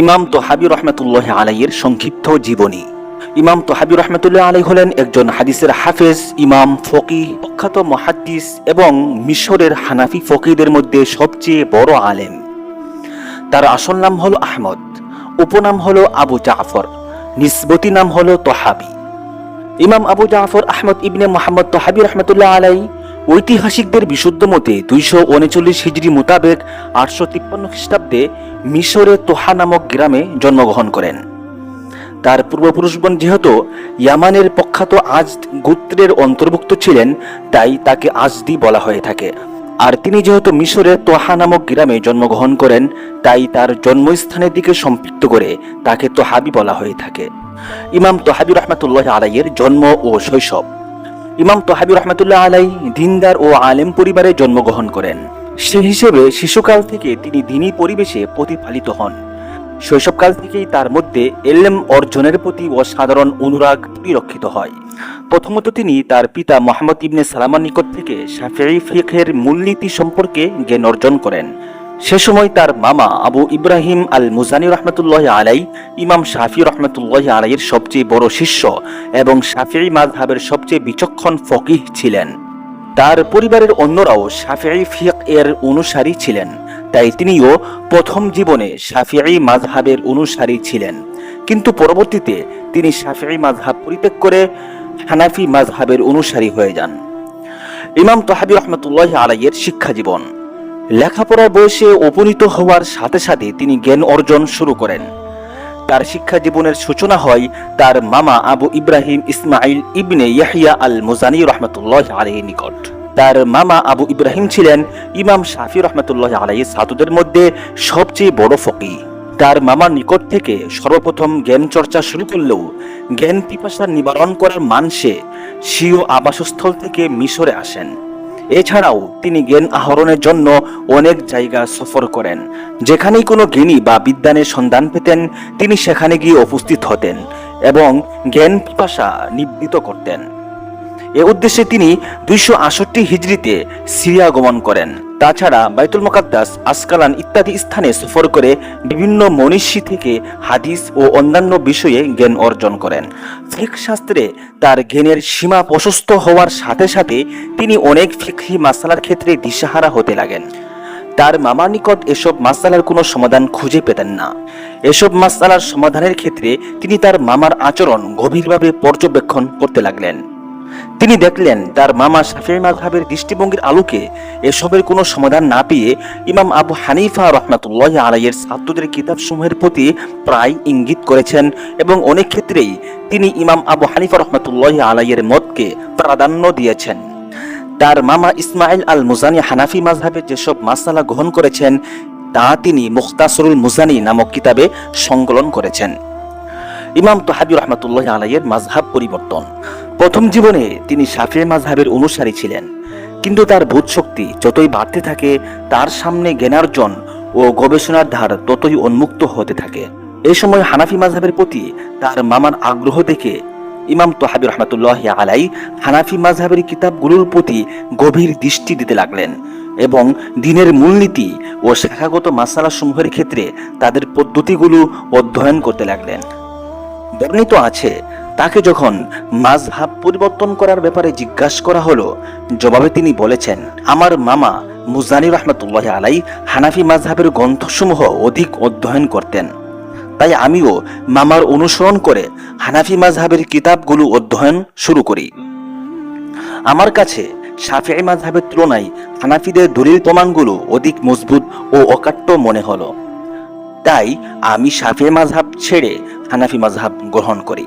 ইমাম তোহাবি রহমতুল্লাহ আলাইয়ের সংক্ষিপ্ত জীবনী। ইমাম তোহাবি রহমতুল্লাহ আলাই হলেন একজন হাদিসের হাফেজ, ইমাম ফকি প্রখ্যাত মহাদ্দিস এবং মিশরের হানাফি ফকিদের মধ্যে সবচেয়ে বড় আলেম। তার আসল নাম হল আহমদ, উপনাম হল আবু জাফর, নিসবতি নাম হল তোহাবি। ইমাম আবু জাফর আহমদ ইবনে মোহাম্মদ তোহাবি রহমতুল্লাহ আলাই ঐতিহাসিকদের বিশুদ্ধ মতে দুইশো উনচল্লিশ হিজড়ি মোতাবেক আটশো তিপ্পান্ন খ্রিস্টাব্দে মিশরে তোহা নামক গ্রামে জন্মগ্রহণ করেন। তার পূর্বপুরুষগণ যেহেতু ইয়ামানের প্রখ্যাত আজ গোত্রের অন্তর্ভুক্ত ছিলেন, তাই তাকে আজদি বলা হয়ে থাকে। আর তিনি যেহেতু মিশরের তোহা নামক গ্রামে জন্মগ্রহণ করেন, তাই তার জন্মস্থানের দিকে সম্পৃক্ত করে তাকে তোহাবি বলা হয়ে থাকে। ইমাম তোহাবি রহমতুল্লাহ আলাইয়ের জন্ম ও শৈশব। ইমাম তোহাবি রহমতুল্লাহ আলাই দিনদার ও আলেম পরিবারে জন্মগ্রহণ করেন। সে হিসেবে শিশুকাল থেকে তিনি দিনী পরিবেশে প্রতিফলিত হন। শৈশবকাল থেকেই তার মধ্যে এলএম অর্জনের প্রতি অসাধারণ অনুরাগ বিরক্ষিত হয়। প্রথমত তিনি তার পিতা মোহাম্মদ ইবনে সালামার নিকট থেকে ফিকহের মূলনীতি সম্পর্কে জ্ঞান অর্জন করেন। সে সময় তার মামা আবু ইব্রাহিম আল মুজানি রহমতুল্লাহ আলাই, ইমাম শাফি রহমতুল্লাহ আলাইয়ের সবচেয়ে বড় শিষ্য এবং শাফিঈ মাযহাবের সবচেয়ে বিচক্ষণ ফকিহ ছিলেন। তার পরিবারের অন্যরাও শাফিঈ ফিক এর অনুসারী ছিলেন, তাই তিনিও প্রথম জীবনে শাফিঈ মাযহাবের অনুসারী ছিলেন। কিন্তু পরবর্তীতে তিনি শাফিঈ মাযহাব পরিত্যাগ করে হানাফি মাযহাবের অনুসারী হয়ে যান। ইমাম তাহাবি রহমতুল্লাহ আলাইয়ের শিক্ষা জীবন লেখাপড়ার বয়সে উপনীত হওয়ার সাথে সাথে তিনি জ্ঞান অর্জন শুরু করেন। তার শিক্ষা জীবনের সূচনা হয় তার মামা আবু ইব্রাহিম ইসমাইল ইবনে ইয়াহিয়া আল মুজানি রহমতুল্লাহ আলাইহি নিকট। তার মামা আবু ইব্রাহিম ছিলেন ইমাম শাফি রহমতুল্লাহ আলাইহি সাতুদের মধ্যে সবচেয়ে বড় ফকি। তার মামার নিকট থেকে সর্বপ্রথম জ্ঞান চর্চা শুরু করলেও জ্ঞান পিপাসা নিবারণ করার মানসে স্বীয় আবাসস্থল থেকে মিশরে আসেন। এছাড়াও তিনি জ্ঞান আহরণের জন্য অনেক জায়গা সফর করেন। যেখানেই কোনো জ্ঞানী বা বিদ্যানের সন্ধান পেতেন, তিনি সেখানে গিয়ে উপস্থিত হতেন এবং জ্ঞান পিপাসা নিবৃত করতেন। এ উদ্দেশ্যে তিনি দুইশো আষট্টি হিজড়িতে সিরিয়া গমন করেন। তাছাড়া বাইতুল মোকাদ্দাস, আসকালান ইত্যাদি স্থানে সফর করে বিভিন্ন মনীষী থেকে হাদিস ও অন্যান্য বিষয়ে জ্ঞান অর্জন করেন। ফিক শাস্ত্রে তার জ্ঞানের সীমা প্রশস্ত হওয়ার সাথে সাথে তিনি অনেক ফিকহি মাসালার ক্ষেত্রে দিশাহারা হতে লাগেন। তার মামার নিকট এসব মাসালার কোনো সমাধান খুঁজে পেতেন না। এসব মাসালার সমাধানের ক্ষেত্রে তিনি তার মামার আচরণ গভীরভাবে পর্যবেক্ষণ করতে লাগলেন। তিনি দেখলেন তার মামা শাফিঈ মাযহাবের দৃষ্টিভঙ্গির আলোকে এসবের কোনো সমাধান না পেয়ে ইমাম আবু হানিফা রহমাতুল্লাহ আলাইয়ের ছাত্রদের কিতাবসমূহের প্রতি প্রায় ইঙ্গিত করেছেন এবং অনেক ক্ষেত্রেই তিনি ইমাম আবু হানিফা রহমাতুল্লাহ আলাইয়ের মতকে প্রাধান্য দিয়েছেন। তার মামা ইসমাইল আল মুজানি হানাফি মাযহাবে যেসব মাসালা গ্রহণ করেছেন, তা তিনি মুখতাসরুল মুজানি নামক কিতাবে সংকলন করেছেন। ইমাম তোহাবি রহমতুল্লাহ আলাইয়ের মাযহাব পরিবর্তন। প্রথম জীবনে তিনি শাফি মাযহাবের অনুসারী ছিলেন, কিন্তু তার বোধ শক্তি যতই বাড়তে থাকে, তার সামনে জ্ঞানার্জন ও গবেষণার ধার ততই উন্মুক্ত হতে থাকে। এই সময় হানাফি মাযহাবের প্রতি তার মামার আগ্রহ দেখে ইমাম তোহাবি রহমতুল্লাহ আলাই হানাফি মাযহাবের কিতাবগুলোর প্রতি গভীর দৃষ্টি দিতে লাগলেন এবং দিনের মূলনীতি ও শাখাগত মাসালা সমূহের ক্ষেত্রে তাদের পদ্ধতিগুলো অধ্যয়ন করতে লাগলেন। বর্ণিত আছে। তাকে যখন মাযহাব পরিবর্তন করার ব্যাপারে জিজ্ঞাসা করা হলো, জবাবে তিনি বলেছেন, আমার মামা মুজানি রহমতুল্লাহ আলাই হানাফি মাযহাবের গ্রন্থসমূহ অধিক অধ্যয়ন করতেন। তাই আমিও মামার অনুসরণ করে হানাফি মাযহাবের কিতাবগুলো অধ্যয়ন শুরু করি। আমার কাছে শাফিঈ মাযহাবের তুলনায় হানাফিদের দলিল প্রমাণগুলো অধিক মজবুত ও অকাট্য মনে হলো। তাই আমি শাফিঈ মাঝহাব ছেড়ে হানাফি মাযহাব গ্রহণ করি।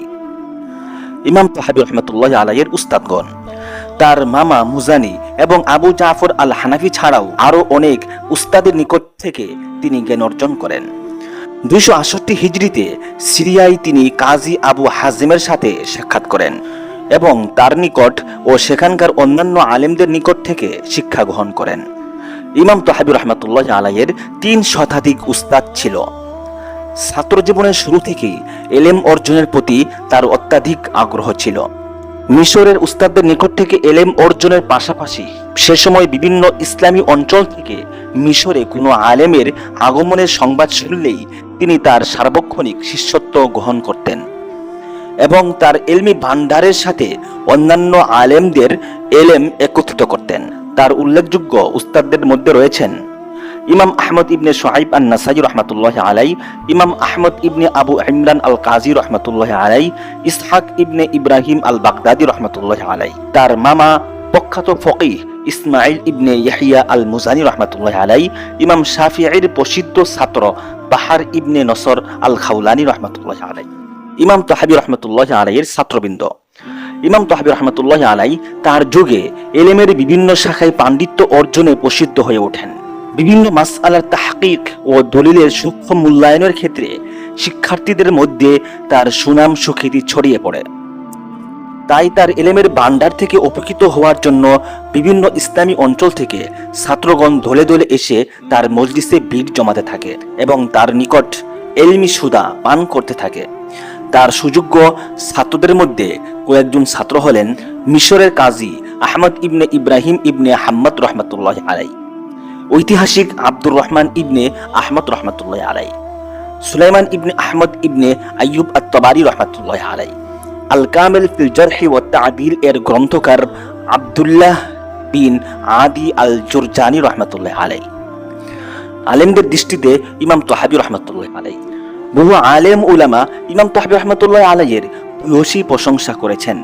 ইমাম তাহাবি রহমতুল্লাহ আলাইয়ের উস্তাদগণ, তার মামা মুজানি এবং আবু জাফর আল হানাফি ছাড়াও আরও অনেক উস্তাদের নিকট থেকে তিনি জ্ঞান অর্জন করেন। দুইশো আষট্টি হিজড়িতে সিরিয়ায় তিনি কাজী আবু হাজিমের সাথে সাক্ষাৎ করেন এবং তার নিকট ও সেখানকার অন্যান্য আলেমদের নিকট থেকে শিক্ষা গ্রহণ করেন। ইমাম তহাবি রহমতুল্লাহ আলাইয়ের তিন শতাধিক উস্তাদ ছিল। ছাত্র জীবনের শুরু থেকেই এলেম অর্জনের প্রতি তার অত্যাধিক আগ্রহ ছিল। মিশরের উস্তাদদের নিকট থেকে এলেম অর্জনের পাশাপাশি সে সময় বিভিন্ন ইসলামী অঞ্চল থেকে মিশরে কোনো আলেমের আগমনের সংবাদ শুনলেই তিনি তার সার্বক্ষণিক শিষ্যত্ব গ্রহণ করতেন এবং তার এলমি ভান্ডারের সাথে অন্যান্য আলেমদের এলেম একত্রিত করতেন। তার উল্লেখযোগ্য উস্তাদদের মধ্যে রয়েছেন ইমাম আহমদ ইবনে সোহাইব আন নাসাই রহমতুল্লাহ আলাই ইমাম আহমদ ইবনে আবু ইমরান আল কাজী রহমতুল্লাহ আলাই ইসহাক ইবনে ইব্রাহিম আল বাগদাদি রহমতুল্লাহ আলাই তার মামা প্রখ্যাত ফকিহ ইসমাইল ইবনে ইয়াহিয়া আল মুজানি রহমতুল্লাহ আলাই ইমাম শাফিঈর প্রসিদ্ধ ছাত্র বাহার ইবনে নসর আল খাউলানি রহমতুল্লাহ আলাই ইমাম তাহাবি রহমতুল্লাহ আলাইয়ের ছাত্রবৃন্দ। ইমাম তাহাবি রহমতুল্লাহ আলাই তার যুগে এলেমের বিভিন্ন শাখায় পাণ্ডিত্য অর্জনে প্রসিদ্ধ হয়ে ওঠেন। বিভিন্ন মাসআলার তাহকিক ও দলিলের সূক্ষ্ম মূল্যায়নের ক্ষেত্রে শিক্ষার্থীদের মধ্যে তার সুনাম সুখ্যাতি ছড়িয়ে পড়ে। তাই তার এলেমের ভান্ডার থেকে উপকৃত হওয়ার জন্য বিভিন্ন ইসলামী অঞ্চল থেকে ছাত্রগণ দলে দলে এসে তার মজলিসে ভিড় জমাতে থাকে এবং তার নিকট এলমি সুদা পান করতে থাকে। তার সুযোগ্য ছাত্রদের মধ্যে কয়েকজন ছাত্র হলেন মিশরের কাজী আহমদ ইবনে ইব্রাহিম ইবনে হাম্মদ রহমতুল্লাহ আলাই ঐতিহাসিক আব্দুর রহমান ইবনে আহমদ রহমতুল্লাহ আলাই সুলাইমান ইবনে আহমদ ইবনে আইয়ুব আত্তবারি রহমতুল্লাহ আলাই আল কামেল ফিল জারহি ওয়া এর গ্রন্থকার আব্দুল্লাহ বিন আদি আল জুরজানি রহমতুল্লাহ আলাই আলেমদের দৃষ্টিতে ইমাম তোহাবি রহমতুল্লাহ আলাই বহু আলেম উলামা ইমাম তোহাবি রহমতুল্লাহ আলাইয়ের ভূয়সী প্রশংসা করেছেন।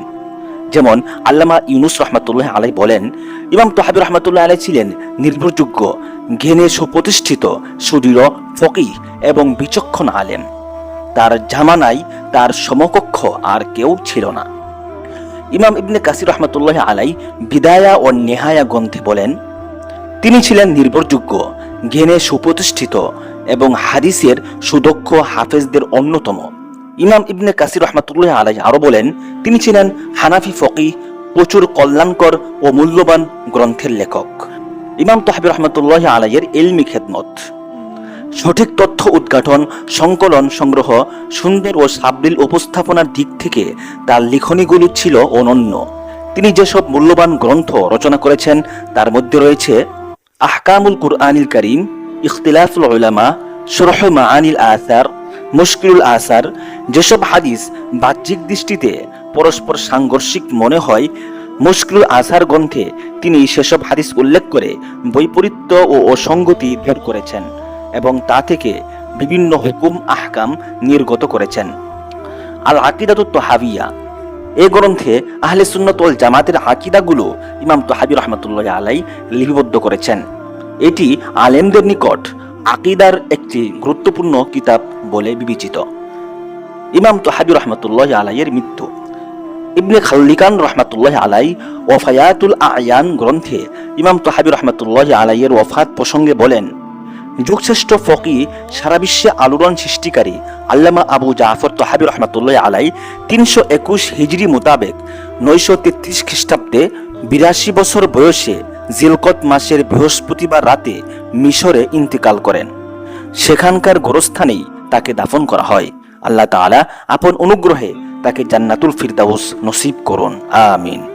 যেমন আল্লামা ইউনুস রহমতুল্লাহ আলাই বলেন, ইমাম তোহাবি রহমতুল্লাহ আলাই ছিলেন নির্ভরযোগ্য জ্ঞানে সুপ্রতিষ্ঠিত, সুদৃঢ়, ফকিহ এবং বিচক্ষণ আলেম। তার জামানায় তার সমকক্ষ আর কেউ ছিল না। ইমাম ইবনে কাসির রহমতুল্লাহ আলাই বিদায়া ও নেহায়া গ্রন্থে বলেন, তিনি ছিলেন নির্ভরযোগ্য জ্ঞানে সুপ্রতিষ্ঠিত এবং হাদিসের সুদক্ষ হাফেজদের অন্যতম। ইমাম ইবনে কাসির রহমতুল্লাহ আলাই আরও বলেন, তিনি ছিলেন হানাফি ফকি প্রচুর কল্যাণকর ও মূল্যবান গ্রন্থের লেখক। ইমাম তাহাবি রহমতুল্লাহ আলাইয়ের এলমি খেদমত। সঠিক তথ্য উদ্ঘাটন, সংকলন সংগ্রহ, সুন্দর ও সাবলীল উপস্থাপনার দিক থেকে তার লিখনীগুলি ছিল অনন্য। তিনি যেসব মূল্যবান গ্রন্থ রচনা করেছেন, তার মধ্যে রয়েছে আহকামুল কুরআনিল করিম, ইখতিলাফুল উলামা, শরহ মাআনিল আসার মুশকিলুল আসার যেসব হাদিস বাহ্যিক দৃষ্টিতে পরস্পর সাংঘর্ষিক মনে হয়, মুশকিলুল আসার গ্রন্থে তিনি সেসব হাদিস উল্লেখ করে বৈপরীত্য ও অসঙ্গতি বের করেছেন এবং তা থেকে বিভিন্ন হুকুম, আহকাম নির্গত করেছেন। আল আকিদাতুত হাবিয়া এ গ্রন্থে আহলে সুন্নত ওয়াল জামাতের আকিদাগুলো ইমাম তোহাবি রহমতুল্লাহ আলাই লিপিবদ্ধ করেছেন। এটি আলেমদের নিকট আকিদার একটি গুরুত্বপূর্ণ কিতাব বলে বিবেচিত। ইমাম তোহাবি রহমতুল্লাহ আলাইয়ের মৃত্যু। ইবনে খাল্লিকান রহমাতুল্লাহ আলাই ওফায়াতুল আয়ান গ্রন্থে ইমাম তোহাবি রহমতুল্লাহ আলাইয়ের ওফাত প্রসঙ্গে বলেন, যুগশ্রেষ্ঠ ফকি সারা বিশ্বে আলোড়ন সৃষ্টিকারী আল্লামা আবু জাফর তোহাবি রহমতুল্লাহ আলাই তিনশো একুশ হিজড়ি মোতাবেক নয়শো তেত্রিশ খ্রিস্টাব্দে বিরাশি বছর বয়সে জিলকত মাসের বৃহস্পতিবার রাতে মিশরে ইন্তেকাল করেন। সেখানকার গোরস্থানেই তাকে দাফন করা হয়। আল্লাহ তালা আপন অনুগ্রহে তাকে জান্নাতুল ফিরদাউস নসিব করুন। আমিন।